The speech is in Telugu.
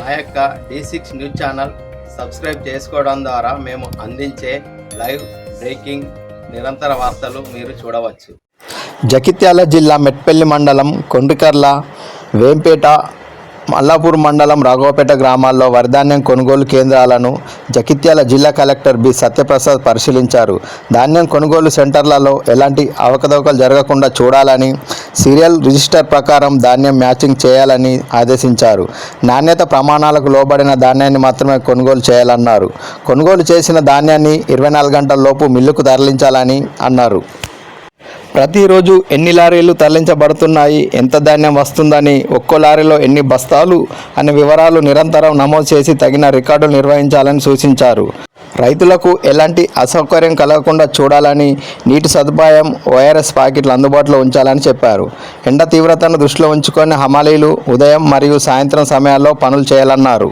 మా యొక్క D six news channel subscribe చేసుకోవడం ద్వారా మేము అందించే లైవ్ బ్రేకింగ్ నిరంతర వార్తలు మీరు చూడవచ్చు. జగిత్యాల జిల్లా మెట్పల్లి మండలం కొండ్రికర్ల వేంపేట మల్లాపూర్ మండలం రాఘవపేట గ్రామాల్లో వరిధాన్యం కొనుగోలు కేంద్రాలను జగిత్యాల జిల్లా కలెక్టర్ బి సత్యప్రసాద్ పరిశీలించారు. ధాన్యం కొనుగోలు సెంటర్లలో ఎలాంటి అవకతవకలు జరగకుండా చూడాలని సీరియల్ రిజిస్టర్ ప్రకారం ధాన్యం మ్యాచింగ్ చేయాలని ఆదేశించారు. నాణ్యత ప్రమాణాలకు లోబడిన ధాన్యాన్ని మాత్రమే కొనుగోలు చేయాలన్నారు. కొనుగోలు చేసిన ధాన్యాన్ని ఇరవై నాలుగు గంటల లోపు మిల్లుకు తరలించాలని అన్నారు. ప్రతిరోజు ఎన్ని లారీలు తరలించబడుతున్నాయి ఎంత ధాన్యం వస్తుందని ఒక్కో లారీలో ఎన్ని బస్తాలు అనే వివరాలు నిరంతరం నమోదు చేసి తగిన రికార్డులు నిర్వహించాలని సూచించారు. రైతులకు ఎలాంటి అసౌకర్యం కలగకుండా చూడాలని నీటి సదుపాయం ఓఆర్ఎస్ ప్యాకెట్లు అందుబాటులో ఉంచాలని చెప్పారు. ఎండ తీవ్రతను దృష్టిలో ఉంచుకొని హమాలీలు ఉదయం మరియు సాయంత్రం సమయాల్లో పనులు చేయాలన్నారు.